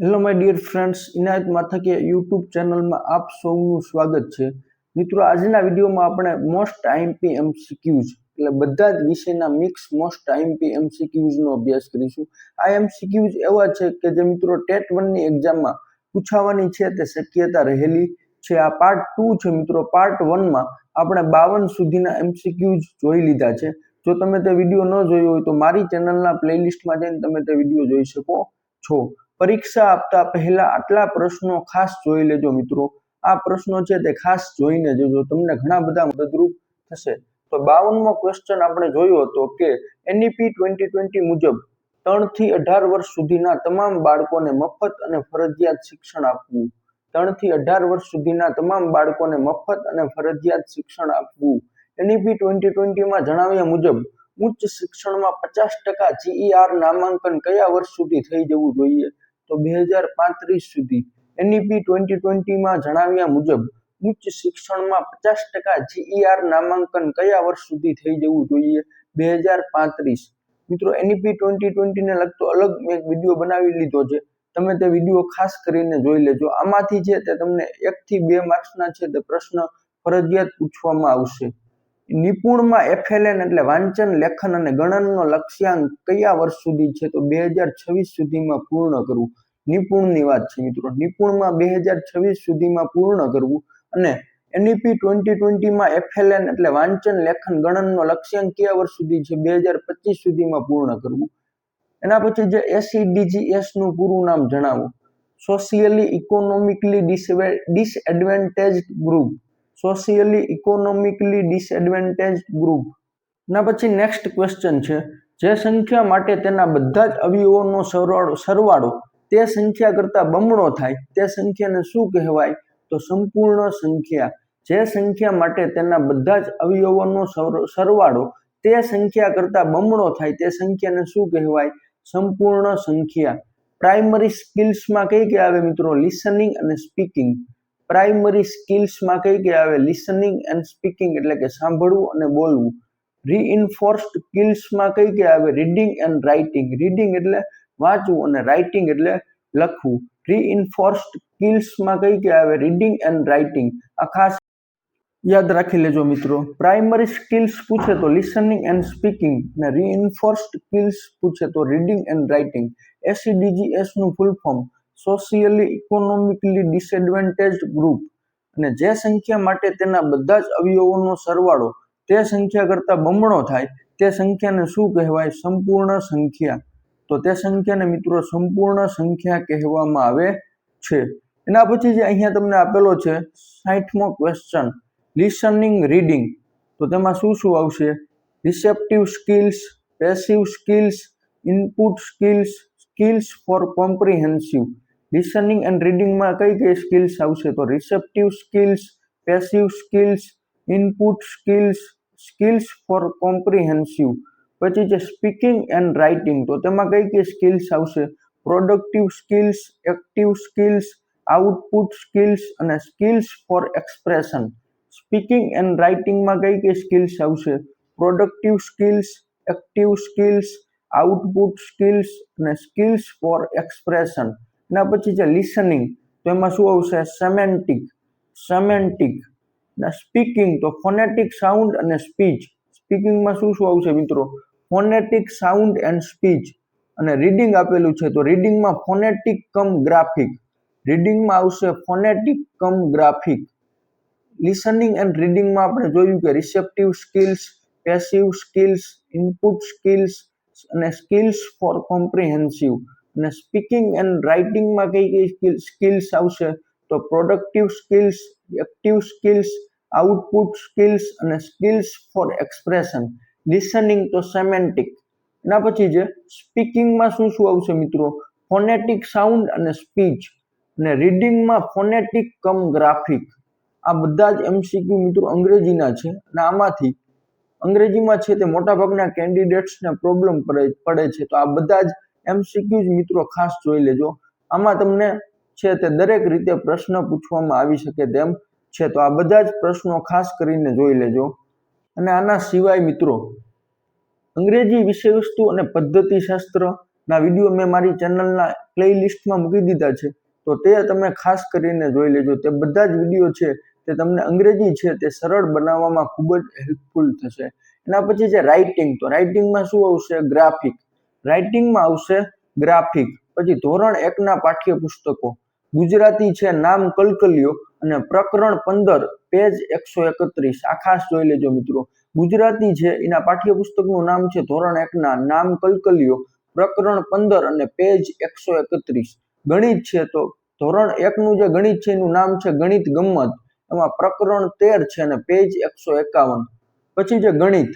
Hello, my dear friends, Inayat Mathake YouTube ચેનલમાં આપ સૌનું સ્વાગત છે. મિત્રો, આજના વિડીયોમાં આપણે મોસ્ટ આઈએમપી એમસીક્યુઝ એટલે બધા જ વિષયના મિક્સ મોસ્ટ આઈએમપી એમસીક્યુઝનો અભ્યાસ કરીશું. આ એમસીક્યુઝ એવા છે કે જે મિત્રો ટેટ વનની એક્ઝામમાં પૂછાવાની છે, તે શક્યતા રહેલી છે. આ પાર્ટ ટુ છે મિત્રો, પાર્ટ વનમાં આપણે બાવન સુધીના એમસીક્યુઝ જોઈ લીધા છે. જો તમે તે વીડિયો ન જોયો હોય તો મારી ચેનલના પ્લેલિસ્ટમાં જઈને તમે તે વીડિયો જોઈ શકો છો. પરીક્ષા આપતા પહેલા આટલા પ્રશ્નો ખાસ જોઈ લેજો મિત્રો. આ પ્રશ્નો છે તે ખાસ જોઈને જોજો તમને ઘણા બધા મદદરૂપ થશે. તો બાવનમો ક્વેશ્ચન આપણે જોયો હતો કે એનઈપી ટ્વેન્ટી ટ્વેન્ટી મુજબ ત્રણથી અઢાર વર્ષ સુધીના તમામ બાળકોને મફત અને ફરજિયાત શિક્ષણ આપવું. ત્રણથી અઢાર વર્ષ સુધીના તમામ બાળકોને મફત અને ફરજિયાત શિક્ષણ આપવું. એનઈપી ટ્વેન્ટી ટ્વેન્ટીમાં જણાવ્યા મુજબ ઉચ્ચ શિક્ષણમાં પચાસ ટકા જીઈઆર નામાંકન કયા વર્ષ સુધી થઈ જવું જોઈએ? તો બે હજાર પાંત્રીસ સુધી એનઈપી ટ્વેન્ટી ટ્વેન્ટીમાં જણાવ્યા મુજબ ઉચ્ચ શિક્ષણમાં પચાસ ટકા જીઈઆર નામાંકન કયા વર્ષ સુધી થઈ જવું જોઈએ? બે હજાર પાંત્રીસ. મિત્રો એનઈપી ટ્વેન્ટી ટ્વેન્ટીને લગતો અલગ મેં એક વીડિયો બનાવી લીધો છે. તમે તે વીડિયો ખાસ કરીને જોઈ લેજો. આમાંથી છે તે તમને એકથી બે માર્ક્સના છે તે પ્રશ્ન ફરજિયાત પૂછવામાં આવશે. નિપુણમાં એફએલએન એટલે વાંચન, લેખન અને ગણનનો લક્ષ્યાંક કયા વર્ષ સુધી છે? તો બે હજાર છવ્વીસ સુધીમાં પૂર્ણ કરવું. નિપુણની વાત છે મિત્રો. નિપુણમાં બે હજાર છવ્વીસ સુધીમાં પૂર્ણ કરવું અને એનઈપી ટ્વેન્ટી ટ્વેન્ટીમાં એફએલએન એટલે વાંચન, લેખન, ગણનનો લક્ષ્યાંક કયા વર્ષ સુધી છે? બે હજાર પચીસ સુધીમાં પૂર્ણ કરવું. એના પછી જે એસઈડીજીએસનું પૂરું નામ જણાવો. Socially economically disadvantage group. Socially economically disadvantage group ના પછી નેક્સ્ટ ક્વેશ્ચન છે. જે સંખ્યા માટે તેના બધા જ અવયવોનો સરવાળો સરવાળો તે સંખ્યા કરતાં બમણો થાય, તે સંખ્યાને શું કહેવાય? તો સંપૂર્ણ સંખ્યા. જે સંખ્યા માટે તેના બધા જ અવયવોનો સરવાળો તે સંખ્યા કરતાં બમણો થાય, તે સંખ્યાને શું કહેવાય? સંપૂર્ણ સંખ્યા. પ્રાઇમરી સ્કિલ્સમાં કઈ કઈ આવે મિત્રો? લિસનિંગ અને સ્પીકિંગ પ્રાઇમરી સ્કિલ્સમાં કઈ કઈ આવે? લિસનિંગ એન્ડ સ્પીકિંગ એટલે કે સાંભળવું અને બોલવું. રીઇન્ફોર્સ્ડ સ્કિલ્સમાં કઈ કઈ આવે? Reading and writing. રીડિંગ એટલે વાંચવું અને રાઇટિંગ એટલે લખવું. રીઇન્ફોર્સ્ડ સ્કિલ્સમાં કઈ કઈ આવે? Reading and writing. આ ખાસ યાદ રાખી લેજો મિત્રો. પ્રાઇમરી સ્કિલ્સ પૂછે તો લિસનિંગ એન્ડ સ્પીકિંગ અને રીઇન્ફોર્સ્ડ સ્કિલ્સ પૂછે તો reading and writing. એસઈડીજીએસનું full form socially economically disadvantage group અને જે સંખ્યા માટે તેના બધા જ અવયવોનો સરવાળો તે સંખ્યા કરતાં બમણો થાય, તે સંખ્યાને શું કહેવાય? સંપૂર્ણ સંખ્યા. તો તે સંખ્યાને મિત્રો સંપૂર્ણ સંખ્યા કહેવામાં આવે છે. એના પછી જે અહીંયા તમને આપેલો છે, સાઠમો ક્વેશ્ચન લિસનિંગ રીડિંગ તો તેમાં શું શું આવશે? Receptive skills passive skills input skills skills for comprehensive listening and રીડિંગમાં કઈ કઈ સ્કિલ્સ આવશે? તો receptive skills passive skills input skills skills for comprehensive પછી છે સ્પીકિંગ એન્ડ રાઇટિંગ તો તેમાં કઈ કઈ સ્કિલ્સ આવશે? Productive skills active skills output skills અને skills for expression speaking and રાઇટિંગમાં કઈ કઈ સ્કિલ્સ આવશે? Productive skills active skills output skills અને સ્કિલ્સ ફોર એક્સપ્રેશન એના પછી છે લિસનિંગ તો એમાં શું આવશે? સેમેન્ટિક સેમેન્ટિક સ્પીકિંગ તો ફોનેટિક સાઉન્ડ અને સ્પીચ સ્પીકિંગમાં શું શું આવશે મિત્રો? ફોનેટિક સાઉન્ડ એન્ડ સ્પીચ અને રીડિંગ આપેલું છે, તો રીડિંગમાં ફોનેટિક કમ ગ્રાફિક રીડિંગમાં આવશે phonetic cum graphic listening and રીડિંગમાં આપણે જોયું કે receptive skills passive skills input skills અને સ્કિલ્સ ફોર કોમ્પ્રિહેન્સિવ અને સ્પીકિંગ એન્ડ રાઇટિંગમાં કઈ કઈ સ્કિલ્સ આવશે? તો productive skills active skills output skills અને સ્કિલ્સ ફોર એક્સપ્રેશન લિસનિંગ તો સેમેન્ટિક એના પછી છે સ્પીકિંગમાં શું શું આવશે મિત્રો? ફોનેટિક સાઉન્ડ અને સ્પીચ અને રીડિંગમાં ફોનેટિક કમ ગ્રાફિક આ બધા જ એમસીક્યુ મિત્રો અંગ્રેજીના છે અને આમાંથી અંગ્રેજીમાં છે તે મોટાભાગના કેન્ડિડેટ્સને પ્રોબ્લેમ પડે છે. તો આ બધા જ એમસીક્યુ મિત્રો ખાસ જોઈ લેજો. આમાં તમને છે તે દરેક રીતે પ્રશ્ન પૂછવામાં આવી શકે તેમ છે. તો આ બધા જ પ્રશ્નો ખાસ કરીને જોઈ લેજો. અને આના સિવાય મિત્રો, અંગ્રેજી વિષય વસ્તુ અને પદ્ધતિશાસ્ત્રના વીડિયો મેં મારી ચેનલના પ્લે લિસ્ટમાં મૂકી દીધા છે. તો તે તમે ખાસ કરીને જોઈ લેજો. તે બધા જ વીડિયો છે તે તમને અંગ્રેજી છે તે સરળ બનાવવામાં ખૂબ જ હેલ્પફુલ થશે. એના પછી છે રાઇટિંગ તો રાઇટિંગમાં શું આવશે? ગ્રાફિક રાઇટિંગમાં આવશે ગ્રાફિક પછી ધોરણ એકના પાઠ્યપુસ્તકો. ગુજરાતી છે નામ કલકલિયો અને પ્રકરણ પંદર પેજ એકસો એકત્રીસ. આ ખાસ જોઈ લેજો મિત્રો. ગુજરાતી છે, એના પાઠ્યપુસ્તકનું નામ છે ધોરણ એકના નામ કલકલિયો, પ્રકરણ પંદર અને પેજ એકસો એકત્રીસ. ગણિત છે તો ધોરણ એકનું જે ગણિત છે, એનું નામ છે ગણિત ગમ્મત. એમાં પ્રકરણ તેર છે અને પેજ એકસો એકાવન. પછી જે ગણિત.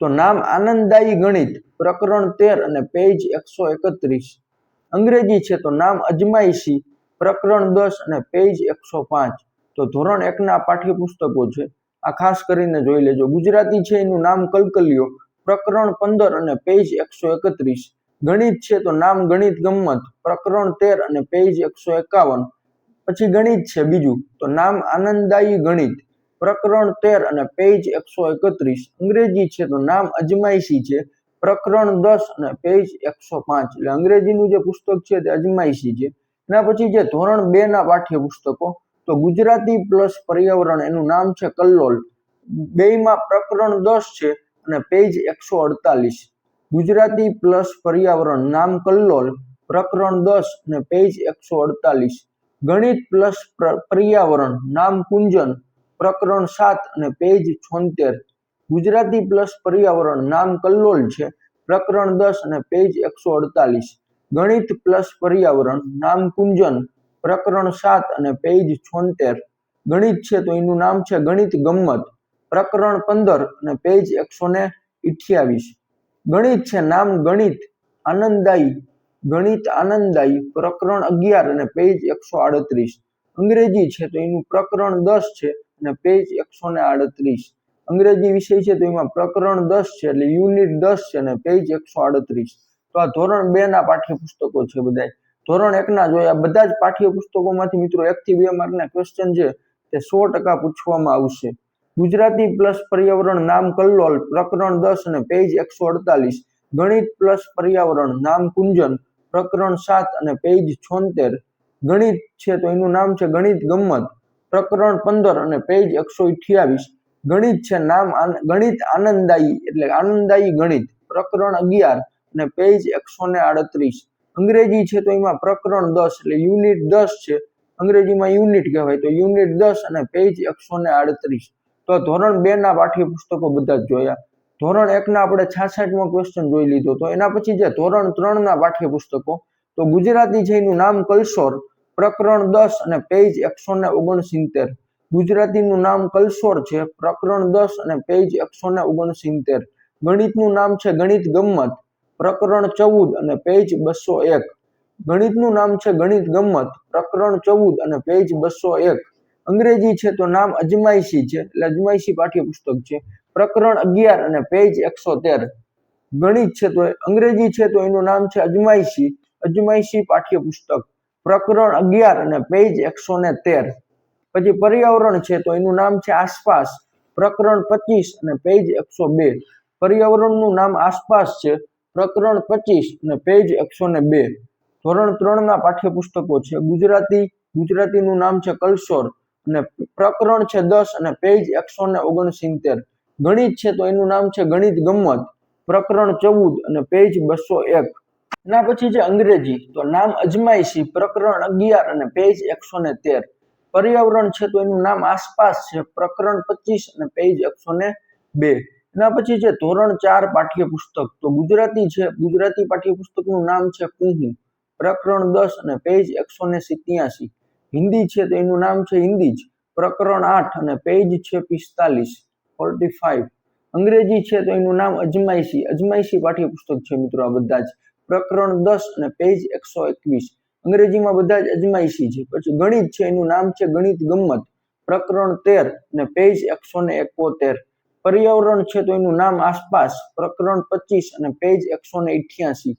તો નામ આનંદદાયી ગણિત, પ્રકરણ તેર અને પેજ એકસો એકત્રીસ. અંગ્રેજી છે તો નામ અજમાયશી, પ્રકરણ દસ અને પેજ એકસો પાંચ. તો ધોરણ એકના પાઠ્યપુસ્તકો છે, આ ખાસ કરીને જોઈ લેજો. ગુજરાતી છે એનું નામ કલકલિયો, પ્રકરણ પંદર અને પેજ એકસો એકત્રીસ. ગણિત છે તો નામ ગણિત ગમ્મત, પ્રકરણ તેર અને પેજ એકસો એકાવન. પછી ગણિત છે બીજું, તો નામ આનંદદાયી ગણિત. પ્રકરણ તેર અને પેજ એકસો એકત્રીસ. અંગ્રેજી છે તો નામ અજમાયશી છે. પ્રકરણ દસ અને પેજ એકસો પાંચ. એટલે અંગ્રેજીનું જે પુસ્તક છે તે અજમાયશી છે. એના પછી જે ધોરણ બે ના પાઠ્ય પુસ્તકો તો ગુજરાતી પ્લસ પર્યાવરણ એનું નામ છે કલ્લોલ. બેમાં પ્રકરણ દસ છે અને પેજ એકસો અડતાલીસ. ગુજરાતી પ્લસ પર્યાવરણ નામ કલ્લોલ, પ્રકરણ દસ અને પેજ એકસો અડતાલીસ. ગણિત પ્લસ પર્યાવરણ નામ કુંજન પ્રકરણ સાત અને પેજ છોતેર. ગુજરાતી પ્લસ પર્યાવરણ નામ કલ્લોલ છે. પ્રકરણ દસ અને પેજ એકસો અડતાલીસ. ગણિત પ્લસ પર્યાવરણ નામ કુંજન. પ્રકરણ સાત અને પેજ છોતેર. ગણિત છે તો એનું નામ છે ગણિત ગમ્મત. પ્રકરણ પંદર અને પેજ એકસો ને અઠ્યાવીસ. ગણિત છે નામ ગણિત. આનંદદાયી ગણિત આનંદદાયી પ્રકરણ અગિયાર અને પેજ એકસો આડત્રીસ. અંગ્રેજી છે તો એનું પ્રકરણ દસ છે. અને પેજ એકસો ને આડત્રીસ. અંગ્રેજી વિષય છે તો એમાં પ્રકરણ દસ છે, એટલે યુનિટ દસ છે અને પેજ એકસો આડત્રીસ. તો આ ધોરણ બે ના પાઠ્યપુસ્તકો છે બધા ધોરણ એક ના જોયા બધા જ પાઠ્યપુસ્તકોમાંથી મિત્રો એક થી બે માર્કના ક્વેશ્ચન છે, તે સો ટકા પૂછવામાં આવશે. ગુજરાતી પ્લસ પર્યાવરણ નામ કલ્લોલ, પ્રકરણ દસ અને પેજ એકસો અડતાલીસ. ગણિત પ્લસ પર્યાવરણ નામ કુંજન, પ્રકરણ સાત અને પેજ છોતેર. ગણિત છે તો એનું નામ છે ગણિત ગમ્મત. પ્રકરણ પંદર અને પેજ એકસો અઠ્યાવીસ. ગણિત છે નામ ગણિત આનંદદાયી એટલે આનંદદાયી ગણિત. પ્રકરણ અગિયાર અને પેજ એકસો ને આડત્રીસ. અંગ્રેજી છે તો એમાં પ્રકરણ દસ એટલે યુનિટ દસ છે. અંગ્રેજીમાં યુનિટ કહેવાય તો યુનિટ દસ અને પેજ એકસો ને આડત્રીસ. તો ધોરણ બે ના પાઠ્યપુસ્તકો બધા જ જોયા. ધોરણ એક ના આપણે છાસઠમો ક્વેશ્ચન જોઈ લીધો. તો એના પછી જે ધોરણ ત્રણ ના પાઠ્યપુસ્તકો, તો ગુજરાતી છે એનું નામ કલસોર. પ્રકરણ દસ અને પેજ એકસો ને ઓગણસિત્તેર. ગુજરાતીનું નામ કલસોર છે. પ્રકરણ દસ અને પેજ એકસો ને ઓગણસિત્તેર. ગણિતનું નામ છે ગણિત ગમ્મત. પ્રકરણ ચૌદ અને પેજ બસો એક. ગણિતનું નામ છે ગણિત ગમ્મત. પ્રકરણ ચૌદ અને પેજ બસો એક. અંગ્રેજી છે તો નામ અજમાયશી છે, એટલે અજમાઈશી પાઠ્યપુસ્તક છે. પ્રકરણ અગિયાર અને પેજ એકસો તેર. ગણિત છે તો અંગ્રેજી છે તો એનું નામ છે અજમાયશી. અજમાઈશી પાઠ્યપુસ્તક. પ્રકરણ અગિયાર અને પેજ એકસો ને તેર. પછી પર્યાવરણ છે તો એનું નામ છે આસપાસ. પ્રકરણ પચીસ અને પેજ એકસો બે. પર્યાવરણનું નામ આસપાસ છે. પ્રકરણ પચીસ અને પેજ એકસો ને બે. ધોરણ ત્રણ ના પાઠ્યપુસ્તકો છે. ગુજરાતી, ગુજરાતીનું નામ છે કલસોર. અને પ્રકરણ છે દસ અને પેજ એકસો ને ઓગણસિત્તેર. ગણિત છે તો એનું નામ છે ગણિત ગમ્મત. પ્રકરણ ચૌદ અને પેજ બસો એક. એના પછી છે અંગ્રેજી. તો નામ અજમાયશી પ્રકરણ અગિયાર અને પેજ એકસો ને તેર. પર્યાવરણ છે તો એનું નામ આસપાસ છે, પ્રકરણ પચીસ અને પેજ એકસો ને બે. એના પછી છે ધોરણ ચાર પાઠ્યપુસ્તક. તો ગુજરાતી છે, ગુજરાતી પાઠ્યપુસ્તકનું નામ છે કુહુ. પ્રકરણ દસ અને પેજ એકસો ને સિત્યાસી. હિન્દી છે તો એનું નામ છે હિન્દી જ. પ્રકરણ આઠ અને પેજ છે પિસ્તાલીસ. ફોર્ટી ફાઈવ અંગ્રેજી છે તો એનું નામ અજમાયશી અજમાયશી પાઠ્યપુસ્તક છે મિત્રો આ બધા જ. પ્રકરણ દસ અને પેજ એકસો એકવીસ. અંગ્રેજીમાં બધા જ અજમાઈશી છે. પછી ગણિત છે, એનું નામ છે ગણિત ગમ્મત. પ્રકરણ તેર અને પેજ એકસો ને એકોતેર. પર્યાવરણ છે તો એનું નામ આસપાસ. પ્રકરણ પચીસ અને પેજ એકસો ને અઠ્યાસી.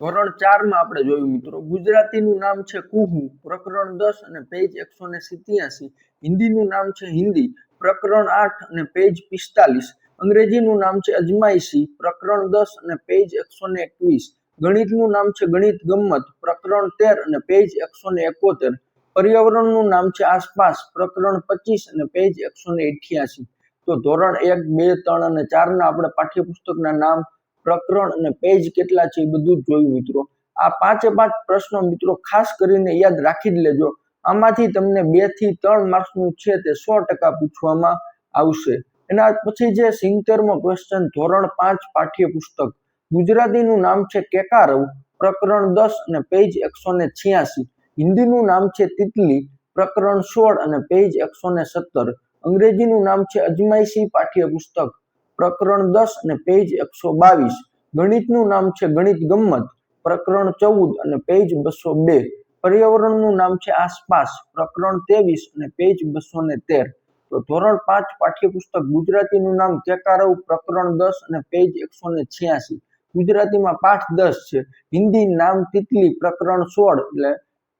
ધોરણ ચારમાં આપણે જોયું મિત્રો, ગુજરાતીનું નામ છે કુહુ. પ્રકરણ દસ અને પેજ એકસો ને સિત્યાસી. હિન્દીનું નામ છે હિન્દી. પ્રકરણ આઠ અને પેજ પિસ્તાલીસ. અંગ્રેજીનું નામ છે અજમાઈશી પ્રકરણ દસ અને પેજ એકસો ને એકવીસ. ગણિતનું નામ છે ગણિત ગમ્મત, પ્રકરણ તેર અને પેજ એકસો ને એકોતેર. પર્યાવરણનું નામ છે આસપાસ, પ્રકરણ પચીસ અને પેજ એકસો ને અઠ્યાસી. તો ધોરણ એક, બે, ત્રણ અને ચારના આપણે પાઠ્યપુસ્તકના નામ, પ્રકરણ અને પેજ કેટલા છે એ બધું જોયું મિત્રો. આ પાંચે પાંચ પ્રશ્નો મિત્રો ખાસ કરીને યાદ રાખી જ લેજો. આમાંથી તમને બેથી ત્રણ માર્ક્સનું છે તે સો ટકા પૂછવામાં આવશે. એના પછી જે સિત્તેરમો ક્વેશ્ચન ધોરણ પાંચ પાઠ્યપુસ્તક. ગુજરાતીનું નામ છે કેકારવ, પ્રકરણ દસ અને પેજ એકસો ને છ્યાસી. હિન્દીનું નામ છે તિતલી, પ્રકરણ સોળ અને પેજ એકસો ને સત્તર. અંગ્રેજીનું નામ છે અજમાયશી પાઠ્યપુસ્તક પ્રકરણ દસ અને પેજ એકસો બાવીસ. ગણિતનું નામ છે ગણિત ગમ્મત, પ્રકરણ ચૌદ અને પેજ બસો બે. પર્યાવરણનું નામ છે આસપાસ, પ્રકરણ ત્રેવીસ અને પેજ બસો ને તેર. તો ધોરણ પાંચ પાઠ્યપુસ્તક ગુજરાતીનું નામ કેકારવ, પ્રકરણ દસ અને પેજ એકસો ને છ્યાસી. ગુજરાતીમાં પાઠ દસ છે. હિન્દી નામ તિતલી પ્રકરણ સોળ, એટલે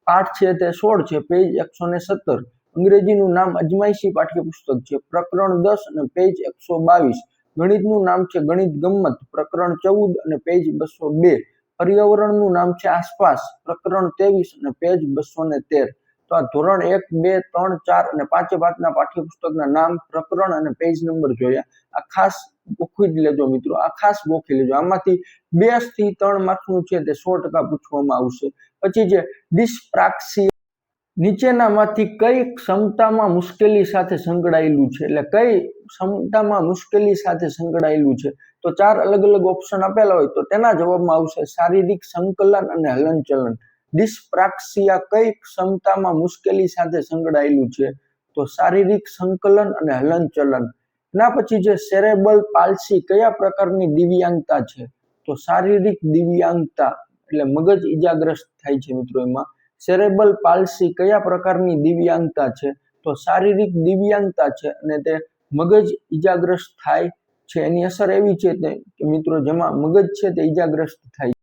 પાઠ છે તે સોળ છે પેજ એકસો ને સત્તર. અંગ્રેજીનું નામ અજમાયશી પાઠ્યપુસ્તક છે, પ્રકરણ દસ અને પેજ એકસો બાવીસ. ગણિતનું નામ છે ગણિત ગમ્મત, પ્રકરણ ચૌદ અને પેજ બસો બે. પર્યાવરણનું નામ છે આસપાસ, પ્રકરણ ત્રેવીસ અને પેજ બસો ને તેર. તો આ ધોરણ એક, બે, ત્રણ, ચાર અને પાંચે પાંચના પાઠ્યપુસ્તકના નામ, પ્રકરણ અને પેજ નંબર જોયા. આ ખાસ ગોખી જ લેજો મિત્રો, આ ખાસ ગોખી લેજો. આમાંથી બેથી ત્રણ માર્કનું છે તે સો ટકા પૂછવામાં આવશે. પછી જે ડિસ્પ્રાક્સી નીચેનામાંથી કઈ ક્ષમતામાં મુશ્કેલી સાથે સંકળાયેલું છે? એટલે કઈ ક્ષમતામાં મુશ્કેલી સાથે સંકળાયેલું છે? તો ચાર અલગ અલગ ઓપ્શન આપેલા હોય તો તેના જવાબમાં આવશે શારીરિક સંકલન અને હલનચલન. ડિસ્પ્રાક્સિયા કઈ ક્ષમતામાં મુશ્કેલી સાથે સંકળાયેલું છે, તો શારીરિક સંકલન અને હલનચલન. ના પછી જે સેરેબલ પાલસી કયા પ્રકારની દિવ્યાંગતા છે? તો શારીરિક દિવ્યાંગતા એટલે મગજ ઈજાગ્રસ્ત થાય છે મિત્રો એમાં. સેરેબલ પાલસી કયા પ્રકારની દિવ્યાંગતા છે? તો શારીરિક દિવ્યાંગતા છે અને તે મગજ ઈજાગ્રસ્ત થાય છે. એની અસર એવી છે કે મિત્રો જેમાં મગજ છે તે ઈજાગ્રસ્ત થાય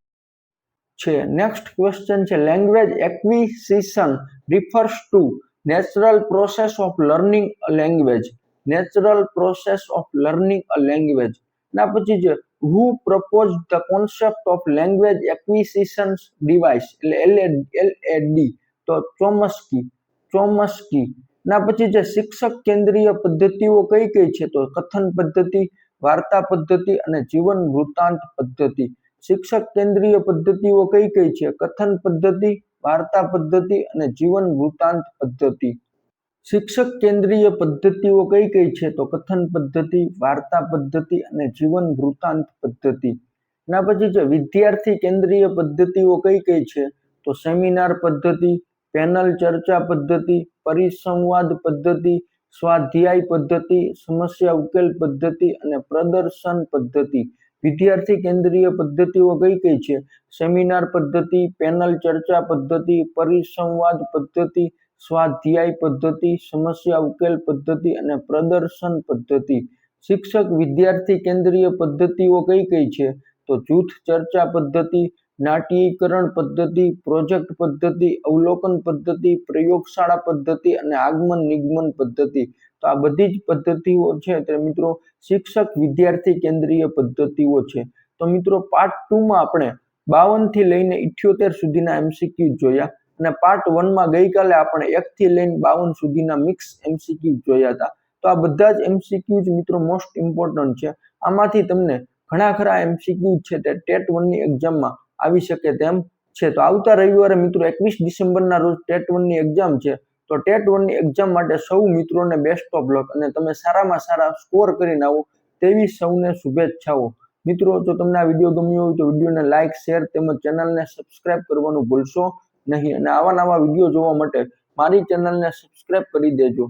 છે. નેક્સ્ટ ક્વેશ્ચન છે. Language acquisition refers to natural process of learning a language natural process of learning a language ના, પછી છે who propose the concept of language acquisition device એટલે એલ એલ એ ડી તો ચોમસ્કી ચોમસ્કી. ના, પછી છે શિક્ષક કેન્દ્રીય પદ્ધતિઓ કઈ કઈ છે? તો કથન પદ્ધતિ, વાર્તા પદ્ધતિ અને જીવન વૃત્તાંત પદ્ધતિ. શિક્ષક કેન્દ્રીય પદ્ધતિઓ કઈ કઈ છે? કથન પદ્ધતિ, વાર્તા પદ્ધતિ અને જીવન વૃતાંત પદ્ધતિ. શિક્ષક કેન્દ્રીય પદ્ધતિઓ કઈ કઈ છે? તો કથન પદ્ધતિ, વાર્તા પદ્ધતિ અને જીવન વૃતાંત પદ્ધતિ. એના પછી છે, વિદ્યાર્થી કેન્દ્રીય પદ્ધતિઓ કઈ કઈ છે? તો સેમિનાર પદ્ધતિ, પેનલ ચર્ચા પદ્ધતિ, પરિસંવાદ પદ્ધતિ, સ્વાધ્યાય પદ્ધતિ, સમસ્યા ઉકેલ પદ્ધતિ અને પ્રદર્શન પદ્ધતિ. વિદ્યાર્થી કેન્દ્રીય પદ્ધતિઓ કઈ કઈ છે? સેમિનાર પદ્ધતિ, પેનલ ચર્ચા પદ્ધતિ, પરિસંવાદ પદ્ધતિ, સ્વાધ્યાય પદ્ધતિ, સમસ્યા ઉકેલ પદ્ધતિ અને પ્રદર્શન પદ્ધતિ. શિક્ષક વિદ્યાર્થી કેન્દ્રીય પદ્ધતિઓ કઈ કઈ છે? તો જૂથ ચર્ચા પદ્ધતિ, નાટ્યીકરણ પદ્ધતિ, પ્રોજેક્ટ પદ્ધતિ, અવલોકન પદ્ધતિ, પ્રયોગશાળા પદ્ધતિ અને આગમન નિગમન પદ્ધતિ. તો આ બધી જ પદ્ધતિઓ છે. તે મિત્રો શિક્ષક વિદ્યાર્થી કેન્દ્રીય પદ્ધતિઓ છે. તો મિત્રો પાર્ટ ટુમાં આપણે બાવનથી લઈને ઇઠ્યોતેર સુધીના એમસીક્યુ જોયા અને પાર્ટ વનમાં ગઈકાલે આપણે એકથી લઈને બાવન સુધીના મિક્સ એમસીક્યુ જોયા હતા. તો આ બધા જ એમસીક્યુ મિત્રો મોસ્ટ ઇમ્પોર્ટન્ટ છે. આમાંથી તમને ઘણા ખરા એમસીક્યુ છે તે ટેટ વનની એક્ઝામમાં આવી શકે તેમ છે. તો આવતા રવિવારે મિત્રો એકવીસ ડિસેમ્બરના રોજ ટેટ વનની એક્ઝામ છે. તો ટેટ વનની એક્ઝામ માટે સૌ મિત્રોને બેસ્ટ ઓફ લક અને તમે સારામાં સારા સ્કોર કરીને આવો તેવી સૌને શુભેચ્છાઓ. મિત્રો, જો તમને આ વીડિયો ગમ્યો હોય તો વિડીયોને લાઇક શેર તેમજ ચેનલને સબસ્ક્રાઇબ કરવાનું ભૂલશો નહીં અને આવા નવા વીડિયો જોવા માટે મારી ચેનલને સબસ્ક્રાઇબ કરી દેજો.